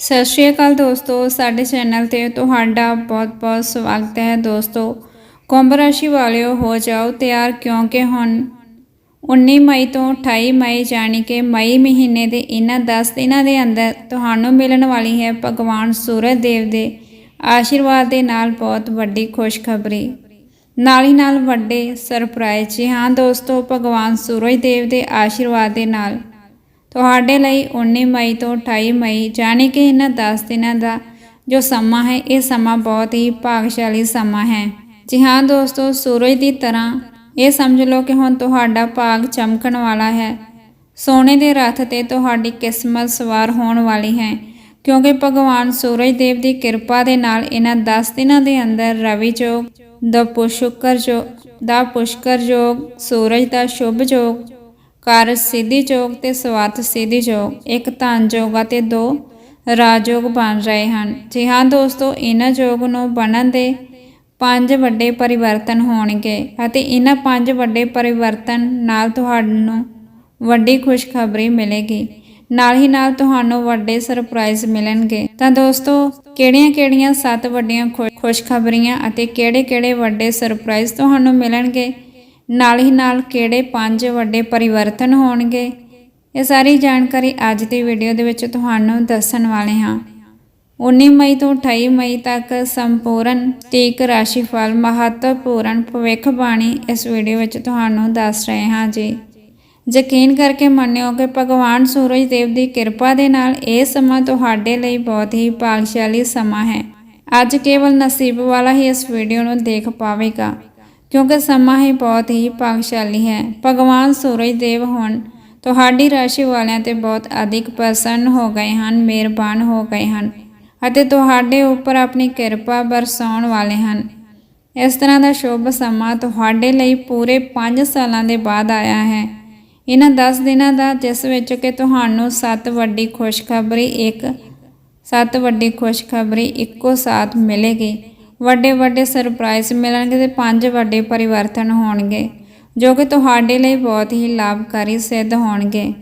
ਸਤਿ ਸ਼੍ਰੀ ਅਕਾਲ ਦੋਸਤੋ, ਸਾਡੇ ਚੈਨਲ ਤੇ ਤੁਹਾਡਾ ਬਹੁਤ-ਬਹੁਤ ਸਵਾਗਤ ਹੈ ਦੋਸਤੋ। ਕੁੰਭ ਰਾਸ਼ੀ ਵਾਲਿਓ, ਹੋ ਜਾਓ ਤਿਆਰ ਕਿਉਂਕਿ ਹੁਣ 19 ਮਈ ਤੋਂ 28 ਮਈ ਜਾਣੀ ਕਿ ਮਈ ਮਹੀਨੇ ਦੇ ਇਹਨਾਂ 10 ਦਿਨਾਂ ਦੇ ਅੰਦਰ ਤੁਹਾਨੂੰ ਮਿਲਣ ਵਾਲੀ ਹੈ ਭਗਵਾਨ ਸੂਰਜ ਦੇਵ ਦੇ ਆਸ਼ੀਰਵਾਦ ਦੇ ਨਾਲ ਬਹੁਤ ਵੱਡੀ ਖੁਸ਼ਖਬਰੀ। ਨਾਲ ਹੀ ਨਾਲ ਵੱਡੇ ਸਰਪ੍ਰਾਈਜ਼ ਜੀ। ਹਾਂ ਦੋਸਤੋ, ਭਗਵਾਨ ਸੂਰਜ ਦੇਵ ਦੇ ਆਸ਼ੀਰਵਾਦ ਦੇ ਨਾਲ ਤੁਹਾਡੇ ਲਈ 19 ਮਈ ਤੋਂ 28 ਮਈ, ਜਾਣੀ ਕਿ ਇਹਨਾਂ 10 ਦਿਨਾਂ ਦਾ ਜੋ ਸਮਾਂ ਹੈ, ਇਹ ਸਮਾਂ ਬਹੁਤ ਹੀ ਭਾਗਸ਼ਾਲੀ ਸਮਾਂ ਹੈ। ਜੀ ਹਾਂ ਦੋਸਤੋ, ਸੂਰਜ ਦੀ ਤਰ੍ਹਾਂ ਇਹ ਸਮਝ ਲਓ ਕਿ ਹੁਣ ਤੁਹਾਡਾ ਭਾਗ ਚਮਕਣ ਵਾਲਾ ਹੈ। ਸੋਨੇ ਦੇ ਰਥ ਤੇ ਤੁਹਾਡੀ ਕਿਸਮਤ ਸਵਾਰ ਹੋਣ ਵਾਲੀ ਹੈ, ਕਿਉਂਕਿ ਭਗਵਾਨ ਸੂਰਜ ਦੇਵ ਦੀ ਕਿਰਪਾ ਦੇ ਨਾਲ ਇਹਨਾਂ 10 ਦਿਨਾਂ ਦੇ ਅੰਦਰ ਰਵੀ ਜੋਗ, ਦਾ ਪੁਸ਼ਕਰ ਜੋ ਦਾ ਪੁਸ਼ਕਰ ਜੋਗ, ਸੂਰਜ ਦਾ ਸ਼ੁਭ ਜੋਗ ਕਾਰਜ ਸਿੱਧੀ ਜੋਗ ਤੇ ਸਵਾਰਥ ਸਿੱਧੀ ਜੋਗ, ਇੱਕ ਧਨ ਜੋਗ ਅਤੇ ਦੋ ਰਾਜਯੋਗ ਬਣ ਰਹੇ ਹਨ। ਜੀ ਹਾਂ ਦੋਸਤੋ, ਇਹਨਾਂ ਯੋਗ ਨੂੰ ਬਣਨ ਦੇ ਪੰਜ ਵੱਡੇ ਪਰਿਵਰਤਨ ਹੋਣਗੇ ਅਤੇ ਇਹਨਾਂ ਪੰਜ ਵੱਡੇ ਪਰਿਵਰਤਨ ਨਾਲ ਤੁਹਾਨੂੰ ਵੱਡੀ ਖੁਸ਼ਖਬਰੀ ਮਿਲੇਗੀ। ਨਾਲ ਹੀ ਨਾਲ ਤੁਹਾਨੂੰ ਵੱਡੇ ਸਰਪ੍ਰਾਈਜ਼ ਮਿਲਣਗੇ। ਤਾਂ ਦੋਸਤੋ, ਕਿਹੜੀਆਂ-ਕਿਹੜੀਆਂ ਸੱਤ ਵੱਡੀਆਂ ਖੁ- ਖੁਸ਼ਖਬਰੀਆਂ ਅਤੇ ਕਿਹੜੇ-ਕਿਹੜੇ ਵੱਡੇ ਸਰਪ੍ਰਾਈਜ਼ ਤੁਹਾਨੂੰ ਮਿਲਣਗੇ? ਨਾਲ ਹੀ ਨਾਲ ਕਿਹੜੇ ਪੰਜ ਵੱਡੇ ਪਰਿਵਰਤਨ ਹੋਣਗੇ? ਇਹ ਸਾਰੀ ਜਾਣਕਾਰੀ ਅੱਜ ਦੀ ਵੀਡੀਓ ਦੇ ਵਿੱਚ ਤੁਹਾਨੂੰ ਦੱਸਣ ਵਾਲੇ ਹਾਂ। 19 ਮਈ ਤੋਂ 28 ਮਈ ਤੱਕ ਸੰਪੂਰਨ ਟੀਕ ਰਾਸ਼ੀਫਲ ਮਹੱਤਵਪੂਰਨ ਭਵਿੱਖਬਾਣੀ ਇਸ ਵੀਡੀਓ ਵਿੱਚ ਤੁਹਾਨੂੰ ਦੱਸ ਰਹੇ ਹਾਂ ਜੀ। ਯਕੀਨ ਕਰਕੇ ਮੰਨਿਓ ਕਿ ਭਗਵਾਨ ਸੂਰਜ ਦੇਵ ਦੀ ਕਿਰਪਾ ਦੇ ਨਾਲ ਇਹ ਸਮਾਂ ਤੁਹਾਡੇ ਲਈ ਬਹੁਤ ਹੀ ਭਾਗਸ਼ਾਲੀ ਸਮਾਂ ਹੈ। ਅੱਜ ਕੇਵਲ ਨਸੀਬ ਵਾਲਾ ਹੀ ਇਸ ਵੀਡੀਓ ਨੂੰ ਦੇਖ ਪਾਵੇਗਾ। ਕਿਉਂਕਿ ਸਮਾਂ ਹੀ ਬਹੁਤ ਹੀ ਭਾਗਸ਼ਾਲੀ ਹੈ। ਭਗਵਾਨ ਸੂਰਜ ਦੇਵ ਹੁਣ, ਤੁਹਾਡੀ ਰਾਸ਼ੀ ਵਾਲਿਆਂ ਤੇ ਬਹੁਤ ਅਧਿਕ ਪ੍ਰਸੰਨ ਹੋ ਗਏ ਹਨ, ਮਿਹਰਬਾਨ ਹੋ ਗਏ ਹਨ ਅਤੇ ਤੁਹਾਡੇ ਉੱਪਰ ਆਪਣੀ ਕਿਰਪਾ ਬਰਸਾਉਣ ਵਾਲੇ ਹਨ। ਇਸ ਤਰ੍ਹਾਂ ਦਾ ਸ਼ੁਭ ਸਮਾਂ ਤੁਹਾਡੇ ਲਈ ਪੂਰੇ 5 ਸਾਲਾਂ ਦੇ ਬਾਅਦ ਆਇਆ ਹੈ। ਇਹਨਾਂ 10 ਦਿਨਾਂ ਦਾ, ਜਿਸ ਵਿੱਚ ਕਿ ਤੁਹਾਨੂੰ ਸੱਤ ਵੱਡੀ ਖੁਸ਼ਖਬਰੀ ਇੱਕ, ਸੱਤ ਵੱਡੀ ਖੁਸ਼ਖਬਰੀ ਇੱਕੋ ਸਾਥ ਮਿਲੇਗੀ। ਵੱਡੇ ਵੱਡੇ ਸਰਪ੍ਰਾਈਜ਼ ਮਿਲਣਗੇ ਤੇ ਪੰਜ ਵੱਡੇ ਪਰਿਵਰਤਨ ਹੋਣਗੇ, ਜੋ ਕਿ ਤੁਹਾਡੇ ਲਈ ਬਹੁਤ ਹੀ ਲਾਭਕਾਰੀ ਸਿੱਧ ਹੋਣਗੇ।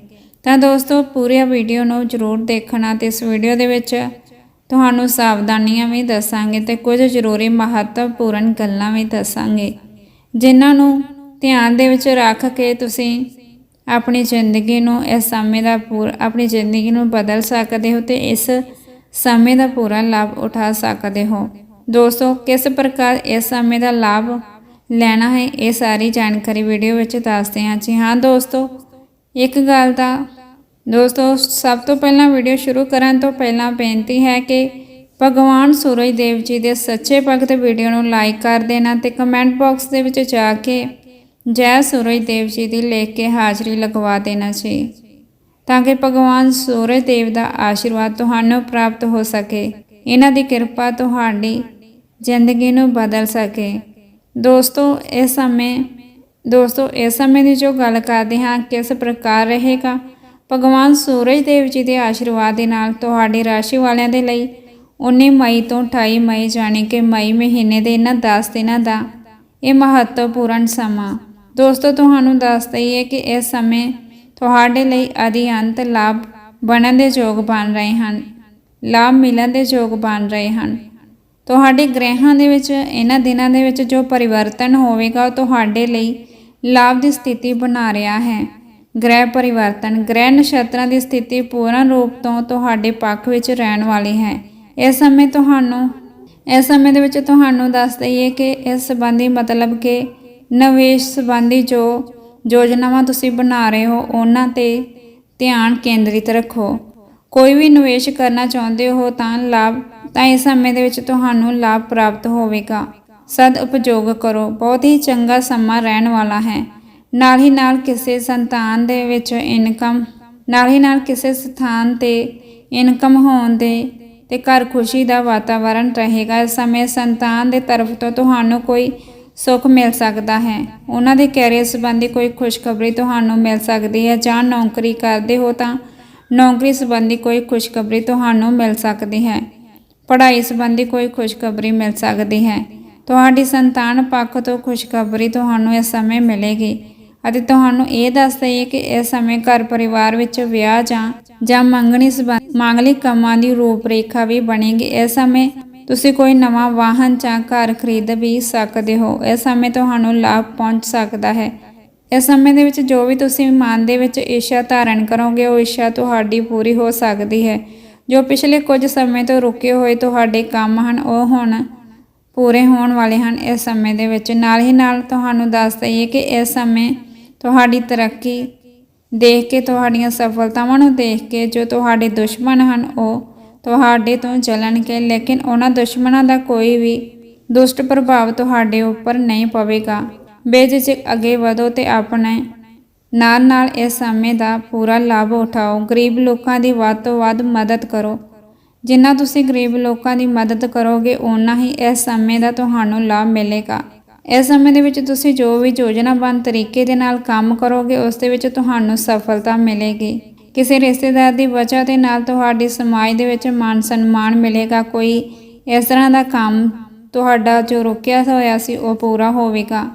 ਤਾਂ ਦੋਸਤੋ, ਪੂਰੀ ਵੀਡੀਓ ਨੂੰ ਜ਼ਰੂਰ ਦੇਖਣਾ ਤੇ ਇਸ ਵੀਡੀਓ ਦੇ ਵਿੱਚ ਤੁਹਾਨੂੰ ਸਾਵਧਾਨੀਆਂ ਵੀ ਦੱਸਾਂਗੇ ਤੇ ਕੁਝ ਜ਼ਰੂਰੀ ਮਹੱਤਵਪੂਰਨ ਗੱਲਾਂ ਵੀ ਦੱਸਾਂਗੇ, ਜਿਨ੍ਹਾਂ ਨੂੰ ਧਿਆਨ ਦੇ ਵਿੱਚ ਰੱਖ ਕੇ ਤੁਸੀਂ ਆਪਣੀ ਜ਼ਿੰਦਗੀ ਨੂੰ, ਇਸ ਸਮੇਂ ਦਾ ਪੂਰ, ਆਪਣੀ ਜ਼ਿੰਦਗੀ ਨੂੰ ਬਦਲ ਸਕਦੇ ਹੋ ਤੇ ਇਸ ਸਮੇਂ ਦਾ ਪੂਰਾ ਲਾਭ ਉਠਾ ਸਕਦੇ ਹੋ। ਦੋਸਤੋ, ਕਿਸ ਪ੍ਰਕਾਰ ਇਸ ਸਮੇਂ ਦਾ ਲਾਭ ਲੈਣਾ ਹੈ, ਇਹ ਸਾਰੀ ਜਾਣਕਾਰੀ ਵੀਡੀਓ ਵਿੱਚ ਦੱਸਦੇ ਹਾਂ ਜੀ। ਹਾਂ ਦੋਸਤੋ, ਇੱਕ ਗੱਲ ਦਾ ਦੋਸਤੋ, ਸਭ ਤੋਂ ਪਹਿਲਾਂ ਵੀਡੀਓ ਸ਼ੁਰੂ ਕਰਨ ਤੋਂ ਪਹਿਲਾਂ ਬੇਨਤੀ ਹੈ ਕਿ ਭਗਵਾਨ ਸੂਰਜ ਦੇਵ ਜੀ ਦੇ ਸੱਚੇ ਭਗਤ ਵੀਡੀਓ ਨੂੰ ਲਾਈਕ ਕਰ ਦੇਣਾ ਤੇ ਕਮੈਂਟ ਬਾਕਸ ਦੇ ਵਿੱਚ ਜਾ ਕੇ ਜੈ ਸੂਰਜ ਦੇਵ ਜੀ ਦੀ ਲਿਖ ਕੇ ਹਾਜ਼ਰੀ ਲਗਵਾ ਦੇਣਾ ਜੀ, ਤਾਂ ਕਿ ਭਗਵਾਨ ਸੂਰਜ ਦੇਵ ਦਾ ਆਸ਼ੀਰਵਾਦ ਤੁਹਾਨੂੰ ਪ੍ਰਾਪਤ ਹੋ ਸਕੇ। ਇਹਨਾਂ ਦੀ ਕਿਰਪਾ ਤੁਹਾਡੀ ਜ਼ਿੰਦਗੀ ਨੂੰ ਬਦਲ ਸਕੇ। ਦੋਸਤੋ, ਇਸ ਸਮੇਂ, ਦੋਸਤੋ, ਇਸ ਸਮੇਂ ਦੀ ਜੋ ਗੱਲ ਕਰਦੇ ਹਾਂ, ਕਿਸ ਪ੍ਰਕਾਰ ਰਹੇਗਾ? ਭਗਵਾਨ ਸੂਰਜ ਦੇਵ ਜੀ ਦੇ ਆਸ਼ੀਰਵਾਦ ਦੇ ਨਾਲ ਤੁਹਾਡੀ ਰਾਸ਼ੀ ਵਾਲਿਆਂ ਦੇ ਲਈ 19 ਮਈ ਤੋਂ 28 ਮਈ ਜਾਣੀ ਕਿ ਮਈ ਮਹੀਨੇ ਦੇ ਇਹਨਾਂ 10 ਦਿਨਾਂ ਦਾ ਇਹ ਮਹੱਤਵਪੂਰਨ ਸਮਾਂ। ਦੋਸਤੋ, ਤੁਹਾਨੂੰ ਦੱਸ ਦਈਏ ਕਿ ਇਸ ਸਮੇਂ ਤੁਹਾਡੇ ਲਈ ਅਦੀ ਲਾਭ ਬਣਨ ਦੇ ਯੋਗ ਬਣ ਰਹੇ ਹਨ, ਲਾਭ ਮਿਲਣ ਦੇ ਯੋਗ ਬਣ ਰਹੇ ਹਨ। ਤੁਹਾਡੇ ਗ੍ਰਹਿਾਂ ਦੇ ਵਿੱਚ, ਇਹਨਾਂ ਦਿਨਾਂ ਦੇ ਵਿੱਚ ਜੋ ਪਰਿਵਰਤਨ ਹੋਵੇਗਾ, ਉਹ ਤੁਹਾਡੇ ਲਈ ਲਾਭ ਦੀ ਸਥਿਤੀ ਬਣਾ ਰਿਹਾ ਹੈ। ਗ੍ਰਹਿ ਪਰਿਵਰਤਨ, ਗ੍ਰਹਿ ਨਛੱਤਰਾਂ ਦੀ ਸਥਿਤੀ ਪੂਰਨ ਰੂਪ ਤੋਂ ਤੁਹਾਡੇ ਪੱਖ ਵਿੱਚ ਰਹਿਣ ਵਾਲੀ ਹੈ। ਇਸ ਸਮੇਂ ਤੁਹਾਨੂੰ, ਇਸ ਸਮੇਂ ਦੇ ਵਿੱਚ ਤੁਹਾਨੂੰ ਦੱਸ ਦਈਏ ਕਿ ਇਸ ਸੰਬੰਧੀ ਮਤਲਬ ਕਿ ਨਿਵੇਸ਼ ਸੰਬੰਧੀ ਜੋ ਯੋਜਨਾਵਾਂ ਤੁਸੀਂ ਬਣਾ ਰਹੇ ਹੋ, ਉਹਨਾਂ ਤੇ ਧਿਆਨ ਕੇਂਦਰਿਤ ਰੱਖੋ। ਕੋਈ ਵੀ ਨਿਵੇਸ਼ ਕਰਨਾ ਚਾਹੁੰਦੇ ਹੋ ਤਾਂ ਲਾਭ, ਤਾਂ ਇਸ ਸਮੇਂ ਦੇ ਵਿੱਚ ਤੁਹਾਨੂੰ ਲਾਭ ਪ੍ਰਾਪਤ ਹੋਵੇਗਾ। ਸਦ ਉਪਯੋਗ ਕਰੋ। ਬਹੁਤ ਹੀ ਚੰਗਾ ਸਮਾਂ ਰਹਿਣ ਵਾਲਾ ਹੈ। ਨਾਲ ਹੀ ਨਾਲ ਕਿਸੇ ਸੰਤਾਨ ਦੇ ਵਿੱਚ ਇਨਕਮ ਨਾਲ ਹੀ ਨਾਲ ਕਿਸੇ ਸਥਾਨ ਤੇ ਇਨਕਮ ਹੋਣ ਦੇ ਤੇ ਘਰ ਖੁਸ਼ੀ ਦਾ ਵਾਤਾਵਰਣ ਰਹੇਗਾ। ਇਸ ਸਮੇਂ ਸੰਤਾਨ ਦੇ ਤਰਫ ਤੋਂ ਤੁਹਾਨੂੰ ਕੋਈ ਸੁੱਖ ਮਿਲ ਸਕਦਾ ਹੈ। ਉਹਨਾਂ ਦੇ ਕੈਰੀਅਰ ਸੰਬੰਧੀ ਕੋਈ ਖੁਸ਼ਖਬਰੀ ਤੁਹਾਨੂੰ ਮਿਲ ਸਕਦੀ ਹੈ। ਜਾਂ ਨੌਕਰੀ ਕਰਦੇ ਹੋ ਤਾਂ ਨੌਕਰੀ ਸੰਬੰਧੀ ਕੋਈ ਖੁਸ਼ਖਬਰੀ ਤੁਹਾਨੂੰ ਮਿਲ ਸਕਦੀ ਹੈ। ਪੜ੍ਹਾਈ ਸੰਬੰਧੀ ਕੋਈ ਖੁਸ਼ਖਬਰੀ ਮਿਲ ਸਕਦੀ ਹੈ। ਤੁਹਾਡੀ ਸੰਤਾਨ ਪੱਖ ਤੋਂ ਖੁਸ਼ਖਬਰੀ ਤੁਹਾਨੂੰ ਇਸ ਸਮੇਂ ਮਿਲੇਗੀ ਅਤੇ ਤੁਹਾਨੂੰ ਇਹ ਦੱਸ ਦਈਏ ਕਿ ਇਸ ਸਮੇਂ ਘਰ ਪਰਿਵਾਰ ਵਿੱਚ ਵਿਆਹ ਜਾਂ ਜਾਂ ਮੰਗਣੀ ਸੰਬੰਧ ਮਾਂਗਲਿਕ ਕੰਮਾਂ ਦੀ ਰੂਪਰੇਖਾ ਵੀ ਬਣੇਗੀ। ਇਸ ਸਮੇਂ ਤੁਸੀਂ ਕੋਈ ਨਵਾਂ ਵਾਹਨ ਜਾਂ ਘਰ ਖਰੀਦ ਵੀ ਸਕਦੇ ਹੋ। ਇਸ ਸਮੇਂ ਤੁਹਾਨੂੰ ਲਾਭ ਪਹੁੰਚ ਸਕਦਾ ਹੈ। ਇਸ ਸਮੇਂ ਦੇ ਵਿੱਚ ਜੋ ਵੀ ਤੁਸੀਂ ਮਨ ਦੇ ਵਿੱਚ ਇੱਛਾ ਧਾਰਨ ਕਰੋਗੇ, ਉਹ ਇੱਛਾ ਤੁਹਾਡੀ ਪੂਰੀ ਹੋ ਸਕਦੀ ਹੈ। ਜੋ ਪਿਛਲੇ ਕੁਝ ਸਮੇਂ ਤੋਂ ਰੁਕੇ ਹੋਏ ਤੁਹਾਡੇ ਕੰਮ ਹਨ, ਉਹ ਹੁਣ ਪੂਰੇ ਹੋਣ ਵਾਲੇ ਹਨ ਇਸ ਸਮੇਂ ਦੇ ਵਿੱਚ। ਨਾਲ ਹੀ ਨਾਲ ਤੁਹਾਨੂੰ ਦੱਸ ਦਈਏ ਕਿ ਇਸ ਸਮੇਂ ਤੁਹਾਡੀ ਤਰੱਕੀ ਦੇਖ ਕੇ, ਤੁਹਾਡੀਆਂ ਸਫਲਤਾਵਾਂ ਨੂੰ ਦੇਖ ਕੇ ਜੋ ਤੁਹਾਡੇ ਦੁਸ਼ਮਣ ਹਨ, ਉਹ ਤੁਹਾਡੇ ਤੋਂ ਜਲਣਗੇ ਲੇਕਿਨ ਉਹਨਾਂ ਦੁਸ਼ਮਣਾਂ ਦਾ ਕੋਈ ਵੀ ਦੁਸ਼ਟ ਪ੍ਰਭਾਵ ਤੁਹਾਡੇ ਉੱਪਰ ਨਹੀਂ ਪਵੇਗਾ। ਬੇਝਿਜਕ ਅੱਗੇ ਵਧੋ ਤੇ ਆਪਣੇ ਨਾਲ ਨਾਲ ਇਸ ਸਮੇਂ ਦਾ ਪੂਰਾ ਲਾਭ ਉਠਾਓ। ਗਰੀਬ ਲੋਕਾਂ ਦੀ ਵੱਧ ਤੋਂ ਵੱਧ ਮਦਦ ਕਰੋ। ਜਿੰਨਾ ਤੁਸੀਂ ਗਰੀਬ ਲੋਕਾਂ ਦੀ ਮਦਦ ਕਰੋਗੇ, ਓਨਾ ਹੀ ਇਸ ਸਮੇਂ ਦਾ ਤੁਹਾਨੂੰ ਲਾਭ ਮਿਲੇਗਾ। ਇਸ ਸਮੇਂ ਦੇ ਵਿੱਚ ਤੁਸੀਂ ਜੋ ਵੀ ਯੋਜਨਾਬੰਦ ਤਰੀਕੇ ਦੇ ਨਾਲ ਕੰਮ ਕਰੋਗੇ, ਉਸ ਦੇ ਵਿੱਚ ਤੁਹਾਨੂੰ ਸਫਲਤਾ ਮਿਲੇਗੀ। ਕਿਸੇ ਰਿਸ਼ਤੇਦਾਰ ਦੀ ਵਜ੍ਹਾ ਦੇ ਨਾਲ ਤੁਹਾਡੀ ਸਮਾਜ ਦੇ ਵਿੱਚ ਮਾਨ ਸਨਮਾਨ ਮਿਲੇਗਾ। ਕੋਈ ਇਸ ਤਰ੍ਹਾਂ ਦਾ ਕੰਮ ਤੁਹਾਡਾ ਜੋ ਰੁਕਿਆ ਹੋਇਆ ਸੀ, ਉਹ ਪੂਰਾ ਹੋਵੇਗਾ।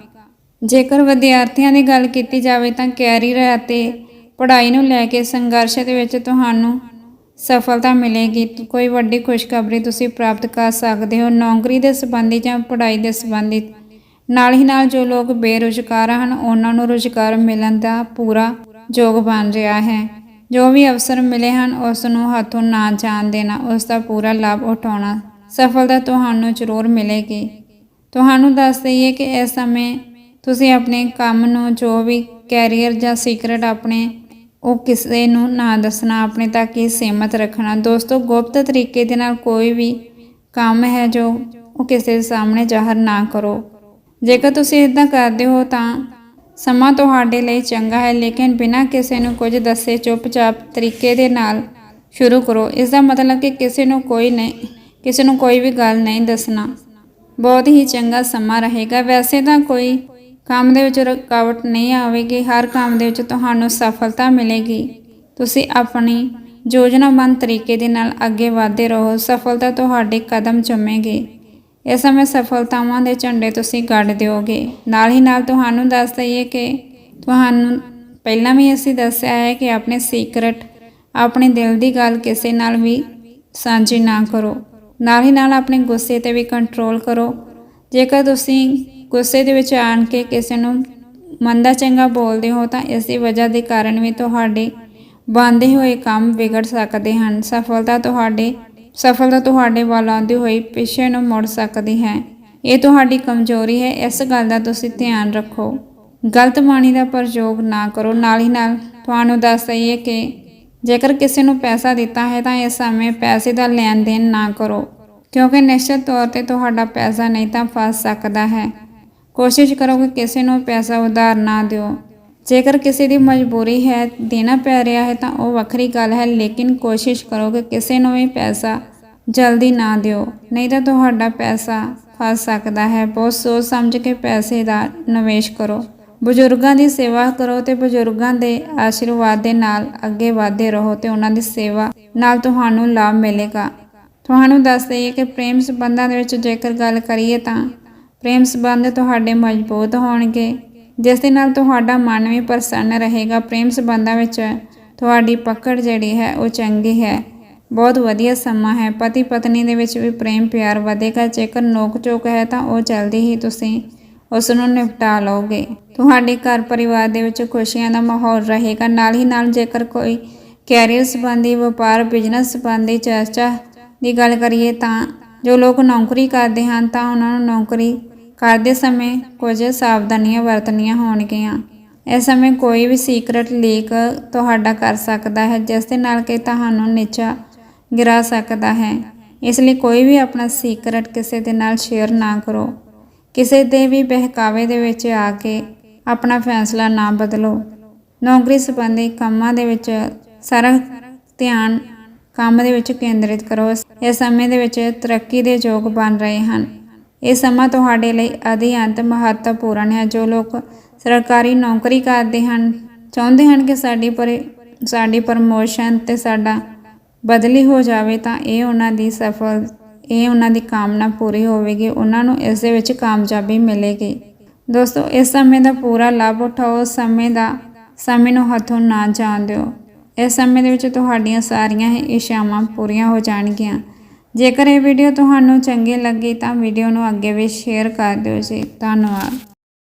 ਜੇਕਰ ਵਿਦਿਆਰਥੀਆਂ ਦੀ ਗੱਲ ਕੀਤੀ ਜਾਵੇ ਤਾਂ ਕੈਰੀਅਰ ਅਤੇ ਪੜ੍ਹਾਈ ਨੂੰ ਲੈ ਕੇ ਸੰਘਰਸ਼ ਦੇ ਵਿੱਚ ਤੁਹਾਨੂੰ ਸਫਲਤਾ ਮਿਲੇਗੀ। ਕੋਈ ਵੱਡੀ ਖੁਸ਼ਖਬਰੀ ਤੁਸੀਂ ਪ੍ਰਾਪਤ ਕਰ ਸਕਦੇ ਹੋ। ਨੌਕਰੀ ਦੇ ਸੰਬੰਧੀ ਜਾਂ ਪੜ੍ਹਾਈ ਦੇ ਸੰਬੰਧੀ ਨਾਲ ਹੀ ਨਾਲ ਜੋ ਲੋਕ ਬੇਰੁਜ਼ਗਾਰ ਹਨ, ਉਹਨਾਂ ਨੂੰ ਰੁਜ਼ਗਾਰ ਮਿਲਣ ਦਾ ਪੂਰਾ ਯੋਗ ਬਣ ਰਿਹਾ ਹੈ। ਜੋ ਵੀ ਅਵਸਰ ਮਿਲੇ ਹਨ, ਉਸ ਨੂੰ ਹੱਥੋਂ ਨਾ ਜਾਣ ਦੇਣਾ, ਉਸ ਦਾ ਪੂਰਾ ਲਾਭ ਉਠਾਉਣਾ ਸਫਲਤਾ ਤੁਹਾਨੂੰ ਜ਼ਰੂਰ ਮਿਲੇਗੀ। ਤੁਹਾਨੂੰ ਦੱਸ ਦਈਏ ਕਿ ਇਸ ਸਮੇਂ ਤੁਸੀਂ ਆਪਣੇ ਕੰਮ ਨੂੰ ਜੋ ਵੀ ਕੈਰੀਅਰ ਜਾਂ ਸੀਕ੍ਰੇਟ ਆਪਣੇ, ਉਹ ਕਿਸੇ ਨੂੰ ਨਾ ਦੱਸਣਾ, ਆਪਣੇ ਤੱਕ ਹੀ ਸੀਮਤ ਰੱਖਣਾ। ਦੋਸਤੋ, ਗੁਪਤ ਤਰੀਕੇ ਦੇ ਨਾਲ ਕੋਈ ਵੀ ਕੰਮ ਹੈ ਜੋ ਉਹ ਕਿਸੇ ਦੇ ਸਾਹਮਣੇ ਜ਼ਾਹਰ ਨਾ ਕਰੋ। ਜੇਕਰ ਤੁਸੀਂ ਇਦਾਂ ਕਰਦੇ ਹੋ ਤਾਂ ਸਮਾਂ ਤੁਹਾਡੇ ਲਈ ਚੰਗਾ ਹੈ, ਲੇਕਿਨ ਬਿਨਾਂ ਕਿਸੇ ਨੂੰ ਕੁਝ ਦੱਸੇ ਚੁੱਪਚਾਪ ਤਰੀਕੇ ਦੇ ਨਾਲ ਸ਼ੁਰੂ ਕਰੋ। ਇਸ ਦਾ ਮਤਲਬ ਕਿ ਕਿਸੇ ਨੂੰ ਕੋਈ ਨਹੀਂ, ਕਿਸੇ ਨੂੰ ਕੋਈ ਵੀ ਗੱਲ ਨਹੀਂ ਦੱਸਣਾ। ਬਹੁਤ ਹੀ ਚੰਗਾ ਸਮਾਂ ਰਹੇਗਾ। ਵੈਸੇ ਤਾਂ ਕੋਈ ਕੰਮ ਦੇ ਵਿੱਚ ਰੁਕਾਵਟ ਨਹੀਂ ਆਵੇਗੀ, ਹਰ ਕੰਮ ਦੇ ਵਿੱਚ ਤੁਹਾਨੂੰ ਸਫਲਤਾ ਮਿਲੇਗੀ। ਤੁਸੀਂ ਆਪਣੀ ਯੋਜਨਾਬੰਦ ਤਰੀਕੇ ਦੇ ਨਾਲ ਅੱਗੇ ਵਧਦੇ ਰਹੋ, ਸਫਲਤਾ ਤੁਹਾਡੇ ਕਦਮ ਚੁੰਮੇਗੀ। ਇਸ ਸਮੇਂ ਸਫਲਤਾਵਾਂ ਦੇ ਝੰਡੇ ਤੁਸੀਂ ਗੱਡ ਦਿਓਗੇ। ਨਾਲ ਹੀ ਨਾਲ ਤੁਹਾਨੂੰ ਦੱਸ ਦਈਏ ਕਿ ਤੁਹਾਨੂੰ ਪਹਿਲਾਂ ਵੀ ਅਸੀਂ ਦੱਸਿਆ ਹੈ ਕਿ ਆਪਣੇ ਸੀਕ੍ਰੇਟ ਆਪਣੇ ਦਿਲ ਦੀ ਗੱਲ ਕਿਸੇ ਨਾਲ ਵੀ ਸਾਂਝੀ ਨਾ ਕਰੋ। ਨਾਲ ਹੀ ਨਾਲ ਆਪਣੇ ਗੁੱਸੇ ਤੇ ਵੀ ਕੰਟਰੋਲ ਕਰੋ। ਜੇਕਰ ਤੁਸੀਂ ਗੁੱਸੇ ਦੇ ਵਿੱਚ ਆਣ ਕੇ ਕਿਸੇ ਨੂੰ ਮੰਦਾ ਚੰਗਾ ਬੋਲਦੇ ਹੋ ਤਾਂ ਇਸ ਦੀ ਵਜ੍ਹਾ ਦੇ ਕਾਰਨ ਵੀ ਤੁਹਾਡੇ ਬੰਦੇ ਹੋਏ ਕੰਮ ਵਿਗੜ ਸਕਦੇ ਹਨ। ਸਫਲਤਾ ਤੁਹਾਡੇ ਸਫਲਤਾ ਤੁਹਾਡੇ ਵੱਲ ਆਉਂਦੀ ਹੋਈ ਪਿੱਛੇ ਨੂੰ ਮੁੜ ਸਕਦੀ ਹੈ। ਇਹ ਤੁਹਾਡੀ ਕਮਜ਼ੋਰੀ ਹੈ। ਇਸ ਗੱਲ ਦਾ ਤੁਸੀਂ ਧਿਆਨ ਰੱਖੋ। ਗਲਤ ਬਾਣੀ ਦਾ ਪ੍ਰਯੋਗ ਨਾ ਕਰੋ। ਨਾਲ ਹੀ ਨਾਲ ਤੁਹਾਨੂੰ ਦੱਸ ਦਈਏ ਕਿ ਜੇਕਰ ਕਿਸੇ ਨੂੰ ਪੈਸਾ ਦਿੱਤਾ ਹੈ ਤਾਂ ਇਸ ਸਮੇਂ ਪੈਸੇ ਦਾ ਲੈਣ ਦੇਣ ਨਾ ਕਰੋ, ਕਿਉਂਕਿ ਨਿਸ਼ਚਿਤ ਤੌਰ ਤੇ ਤੁਹਾਡਾ ਪੈਸਾ ਨਹੀਂ ਤਾਂ ਫਸ ਸਕਦਾ ਹੈ। ਕੋਸ਼ਿਸ਼ ਕਰੋ ਕਿ ਕਿਸੇ ਨੂੰ ਪੈਸਾ ਉਧਾਰ ਨਾ ਦਿਓ। ਜੇਕਰ ਕਿਸੇ ਦੀ ਮਜਬੂਰੀ ਹੈ, ਦੇਣਾ ਪੈ ਰਿਹਾ ਹੈ ਤਾਂ ਉਹ ਵੱਖਰੀ ਗੱਲ ਹੈ, ਲੇਕਿਨ ਕੋਸ਼ਿਸ਼ ਕਰੋ ਕਿ ਕਿਸੇ ਨੂੰ ਵੀ ਪੈਸਾ ਜਲਦੀ ਨਾ ਦਿਓ। ਨਹੀਂ ਤਾਂ ਤੁਹਾਡਾ ਪੈਸਾ ਫਸ ਸਕਦਾ ਹੈ। ਬਹੁਤ ਸੋਚ ਸਮਝ ਕੇ ਪੈਸੇ ਦਾ ਨਿਵੇਸ਼ ਕਰੋ। ਬਜ਼ੁਰਗਾਂ ਦੀ ਸੇਵਾ ਕਰੋ ਤੇ ਬਜ਼ੁਰਗਾਂ ਦੇ ਆਸ਼ੀਰਵਾਦ ਦੇ ਨਾਲ ਅੱਗੇ ਵਧਦੇ ਰਹੋ ਤੇ ਉਹਨਾਂ ਦੀ ਸੇਵਾ ਨਾਲ ਤੁਹਾਨੂੰ ਲਾਭ ਮਿਲੇਗਾ। ਤੁਹਾਨੂੰ ਦੱਸ ਦਈਏ ਕਿ ਪ੍ਰੇਮ ਸੰਬੰਧਾਂ ਦੇ ਵਿੱਚ ਜੇਕਰ ਗੱਲ ਕਰੀਏ ਤਾਂ ਪ੍ਰੇਮ ਸੰਬੰਧ ਤੁਹਾਡੇ ਮਜ਼ਬੂਤ ਹੋਣਗੇ, ਜਿਸ ਦੇ ਨਾਲ ਤੁਹਾਡਾ ਮਨ ਵੀ ਪ੍ਰਸੰਨ ਰਹੇਗਾ। ਪ੍ਰੇਮ ਸੰਬੰਧਾਂ ਵਿੱਚ ਤੁਹਾਡੀ ਪਕੜ ਜਿਹੜੀ ਹੈ, ਉਹ ਚੰਗੀ ਹੈ। ਬਹੁਤ ਵਧੀਆ ਸਮਾਂ ਹੈ। ਪਤੀ ਪਤਨੀ ਦੇ ਵਿੱਚ ਵੀ ਪ੍ਰੇਮ ਪਿਆਰ ਵਧੇਗਾ। ਜੇਕਰ ਨੋਕ ਝੋਕ ਹੈ ਤਾਂ ਉਹ ਜਲਦੀ ਹੀ ਤੁਸੀਂ ਉਸ ਨੂੰ ਨਿਪਟਾ ਲਓਗੇ। ਤੁਹਾਡੇ ਘਰ ਪਰਿਵਾਰ ਦੇ ਵਿੱਚ ਖੁਸ਼ੀਆਂ ਦਾ ਮਾਹੌਲ ਰਹੇਗਾ। ਨਾਲ ਹੀ ਨਾਲ ਜੇਕਰ ਕੋਈ ਕੈਰੀਅਰ ਸੰਬੰਧੀ, ਵਪਾਰ, ਬਿਜ਼ਨਸ ਸੰਬੰਧੀ ਚਰਚਾ ਦੀ ਗੱਲ ਕਰੀਏ ਤਾਂ ਜੋ ਲੋਕ ਨੌਕਰੀ ਕਰਦੇ ਹਨ, ਤਾਂ ਉਹਨਾਂ ਨੂੰ ਨੌਕਰੀ ਕਰਦੇ ਸਮੇਂ ਕੁਝ ਸਾਵਧਾਨੀਆਂ ਵਰਤਣੀਆਂ ਹੋਣਗੀਆਂ। ਇਸ ਸਮੇਂ ਕੋਈ ਵੀ ਸੀਕ੍ਰੇਟ ਲੀਕ ਤੁਹਾਡਾ ਕਰ ਸਕਦਾ ਹੈ, ਜਿਸ ਦੇ ਨਾਲ ਕਿ ਤੁਹਾਨੂੰ ਨੀਚਾ ਗਿਰਾ ਸਕਦਾ ਹੈ। ਇਸ ਲਈ ਕੋਈ ਵੀ ਆਪਣਾ ਸੀਕ੍ਰੇਟ ਕਿਸੇ ਦੇ ਨਾਲ ਸ਼ੇਅਰ ਨਾ ਕਰੋ। ਕਿਸੇ ਦੇ ਵੀ ਬਹਿਕਾਵੇ ਦੇ ਵਿੱਚ ਆ ਕੇ ਆਪਣਾ ਫੈਸਲਾ ਨਾ ਬਦਲੋ। ਨੌਕਰੀ ਸੰਬੰਧੀ ਕੰਮਾਂ ਦੇ ਵਿੱਚ ਸਾਰਾ ਧਿਆਨ ਕੰਮ ਦੇ ਵਿੱਚ ਕੇਂਦਰਿਤ ਕਰੋ। ਇਸ ਸਮੇਂ ਦੇ ਵਿੱਚ ਤਰੱਕੀ ਦੇ ਯੋਗ ਬਣ ਰਹੇ ਹਨ। ਇਹ ਸਮਾਂ ਤੁਹਾਡੇ ਲਈ ਅਧਿਅੰਤ ਮਹੱਤਵਪੂਰਨ ਹੈ। ਜੋ ਲੋਕ ਸਰਕਾਰੀ ਨੌਕਰੀ ਕਰਦੇ ਹਨ, ਚਾਹੁੰਦੇ ਹਨ ਕਿ ਸਾਡੀ ਪਰ, ਸਾਡੀ ਪ੍ਰਮੋਸ਼ਨ ਤੇ ਸਾਡਾ ਬਦਲੀ ਹੋ ਜਾਵੇ, ਤਾਂ ਇਹ ਉਹਨਾਂ ਦੀ ਸਫਲ, ਇਹ ਉਹਨਾਂ ਦੀ ਕਾਮਨਾ ਪੂਰੀ ਹੋਵੇਗੀ। ਉਹਨਾਂ ਨੂੰ ਇਸ ਦੇ ਵਿੱਚ ਕਾਮਯਾਬੀ ਮਿਲੇਗੀ। ਦੋਸਤੋ, ਇਸ ਸਮੇਂ ਦਾ ਪੂਰਾ ਲਾਭ ਉਠਾਓ। ਸਮੇਂ ਦਾ, ਸਮੇਂ ਨੂੰ ਹੱਥੋਂ ਨਾ ਜਾਣ ਦਿਓ। ਇਸ ਸਮੇਂ ਦੇ ਵਿੱਚ ਤੁਹਾਡੀਆਂ ਸਾਰੀਆਂ ਹੀ ਇੱਛਾਵਾਂ ਪੂਰੀਆਂ ਹੋ ਜਾਣਗੀਆਂ। ਜੇਕਰ ਇਹ ਵੀਡੀਓ ਤੁਹਾਨੂੰ ਚੰਗੀ ਲੱਗੀ ਤਾਂ ਵੀਡੀਓ ਨੂੰ ਅੱਗੇ ਵੀ ਸ਼ੇਅਰ ਕਰ ਦਿਓ ਜੀ। ਧੰਨਵਾਦ।